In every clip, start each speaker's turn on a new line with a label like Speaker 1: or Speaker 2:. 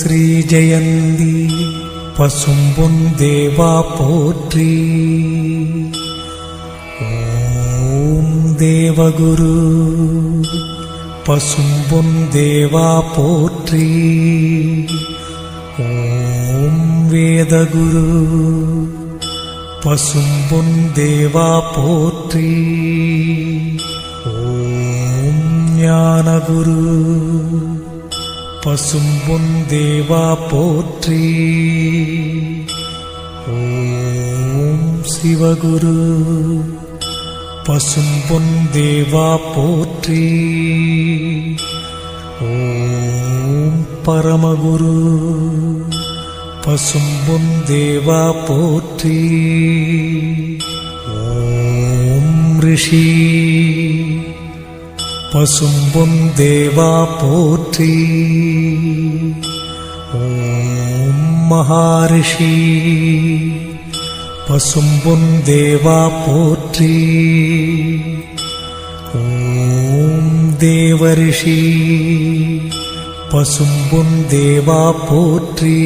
Speaker 1: ஸ்ரீ ஜெயந்தி பசும்பொன் தேவா போற்றி. ஓம் தேவகுரு பசும்பொன் தேவா போற்றி. ஓம் வேதகுரு பசும்பொன் தேவா போற்றி. ஓம் ஞானகுரு பசும்பொன் தேவா போற்றி. ஓம் சிவகுரு. பசும்பொன் தேவா போற்றி. ஓம் பரமகுரு. பசும்பொன் தேவா போற்றி. ஓம் ரிஷி. பசும்பொன் தேவா போற்றி ஓம் மகாரிஷி பசும்பொன் தேவா போற்றி ஓம் தேவரிஷி பசும்பொன் தேவா போற்றி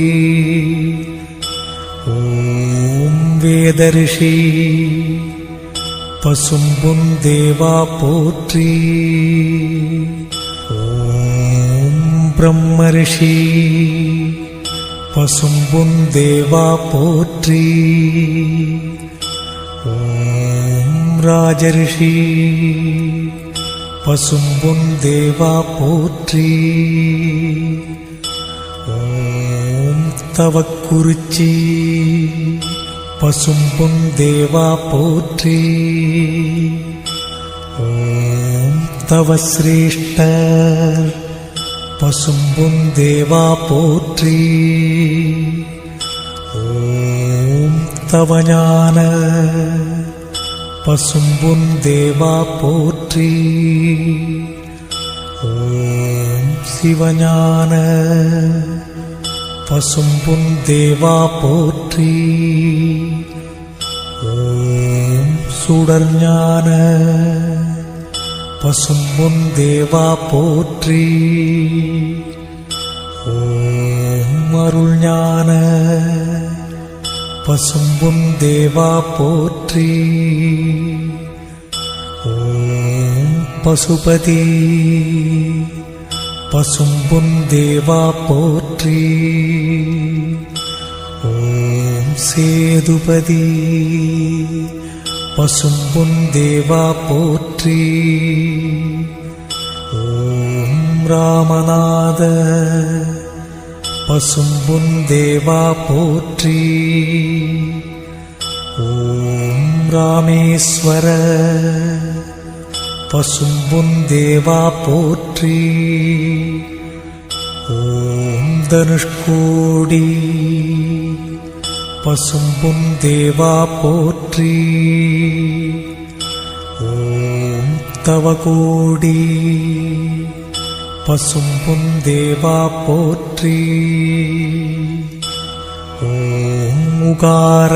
Speaker 1: ஓம் வேதரிஷி பசும்பொன் தேவா போற்றி. ஓம் பிரம்மரிஷி. பசும்பொன் தேவா போற்றி. ஓம் ராஜரிஷி. பசும்பொன் தேவா போற்றி. ஓம் தவக்குறிச்சி. பசும்பொன் தேவா போற்றி. ஓம் தவ சிரேஷ்டர். பசும்பொன் தேவா போற்றி. ஓம் தவ ஞான. பசும்பொன் தேவா போற்றி. ஓம் சிவஞான. பசும்பொன் தேவா போற்றி. ஓம் சுடர்ஞான பசும்பொன் தேவா போற்றி. ஓம் அருள் அருள்ஞான பசும்பொன் தேவா போற்றி. ஓம் பசுபதி. பசும்பொன் தேவா போற்றி. ஓம் சேதுபதி. பசும்பொன் தேவா போற்றி. ஓம் ராமநாத. பசும்பொன் தேவா போற்றி. ஓம் ராமேஸ்வர. பசும்பொன் தேவா போற்றி. ஓம் தனுஷ்கோடி. பசும்பொன் தேவா போற்றி. ஓம் தவகோடி பசும்பொன் தேவா போற்றி. ஓம் உகார.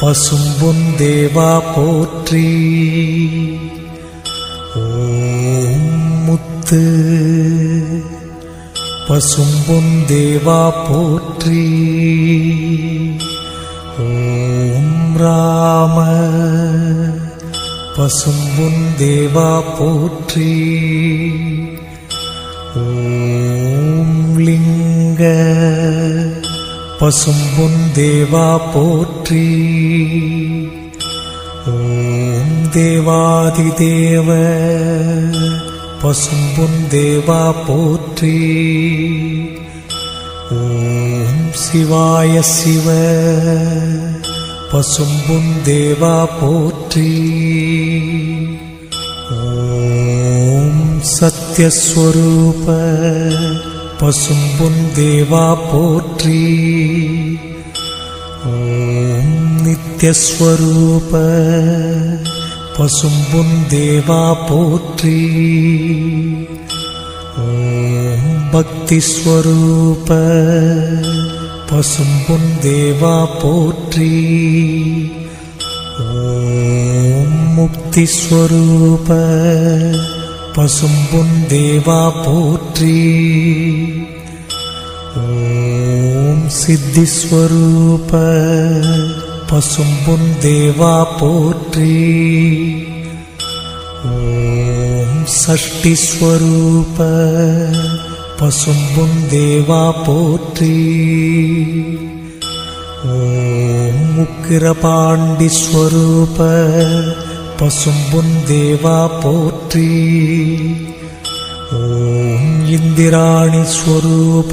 Speaker 1: பசும்பொன் தேவா போற்றி. ஓம் முத்து. பசும்பொன் தேவா போற்றி. ஓம் ராம. பசும்பொன் தேவா போற்றி. ஓம் லிங்க. பசும்பொன் தேவா போற்றி. ஓம் தேவாதி தேவாதிதேவ பசும்பொன் தேவா போற்றி. ஓம் சிவாய சிவ பசும்பொன் தேவா போற்றி. ஓம் சத்யஸ்வரூப பசும்பொன் தேவா போற்றி. ஓம் நித்யஸ்வரூப. பசும்பொன் தேவா போற்றி. ஓம் பக்திஸ்வரூப. பசும்பொன் தேவா போற்றி. ஓம் முக்திஸ்வரூப. பசும்பொன் தேவா போற்றி. ஓம் சித்திஸ்வரூப பசும்பொன் தேவா போற்றி. ஓம் சஷ்டிஸ்வரூப பசும்பொன் தேவா போற்றி. ஓம் உக்கிரபாண்டிஸ்வரூப பசும்பொன் தேவா போற்றி. ஓம் இந்திராணி ஸ்வரூப.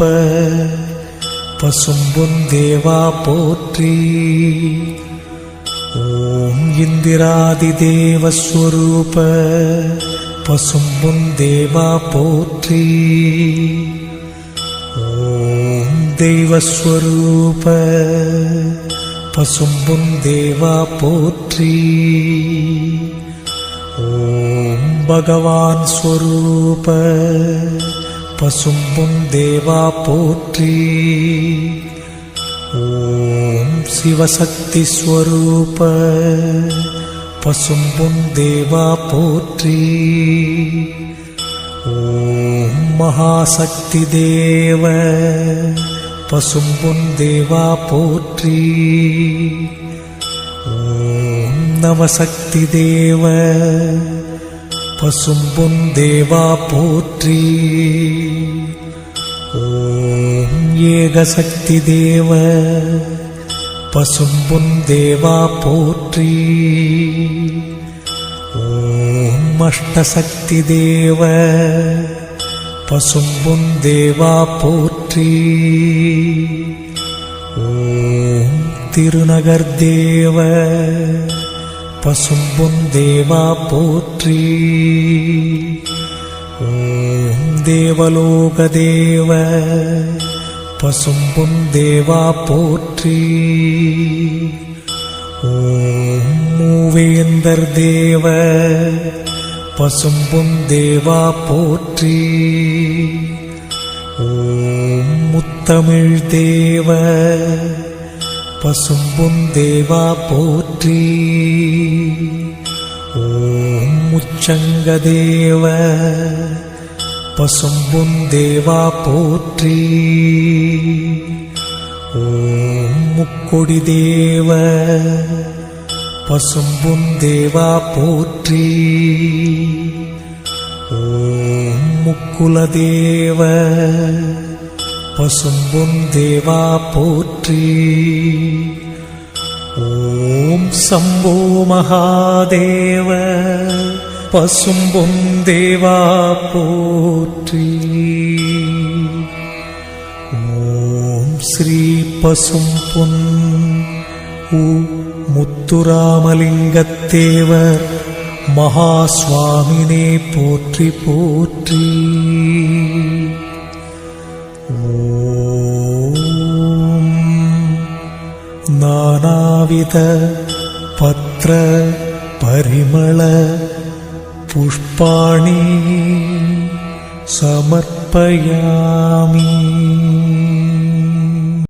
Speaker 1: பசும்பொன் தேவா போற்றி. ஓம் இந்திராதி தேவஸ்வரூப பசும்பொன் தேவா போற்றி. ஓம் தெய்வஸ்வரூப பசும்பும் தேவா போற்றி. ஓம் பகவான் ஸ்வரூப பசும்பும் தேவா போற்றி. ஓம் சிவசக்தி ஸ்வரூப பசும்பும் தேவா போற்றி. ஓம் மகாசக்தி தேவ பசும்பொன் தேவா போற்றி. ஓம் நமசக்தி தேவ. பசும்பொன் தேவா போற்றி. ஓம் ஏகசக்தி தேவ. பசும்பொன் தேவா போற்றி. ஓம் அஷ்டசக்தி தேவ. பசும்பொன் தேவா போற்றி. ஓம் திருநகர் தேவ பசும்பொன் தேவா போற்றி. ஓம் தேவலோக தேவ பசும்பொன் தேவா போற்றி. ஓம் மூவேந்தர் தேவ பசும்பொன் தேவா போற்றி. ஓம் முத்தமிழ் தேவ பசும்பும் தேவா போற்றி. ஓம் முச்சங்க தேவ பசும்பும் தேவா போற்றி. ஓம் முக்கொடி தேவ பசும்பும் தேவா போற்றி. ஓம் முக்குலதேவ பசும்பொன் தேவா போற்றி. ஓம் சம்போ மகாதேவ பசும்பொன் தேவா போற்றி. ஓம் ஸ்ரீ பசும்பொன் உ முத்துராமலிங்கத்தேவர் महास्वामिने पोत्रि पुत्रीपुत्री ओ नानाविधपत्रपरिमल पुष्पाणि समर्पयामि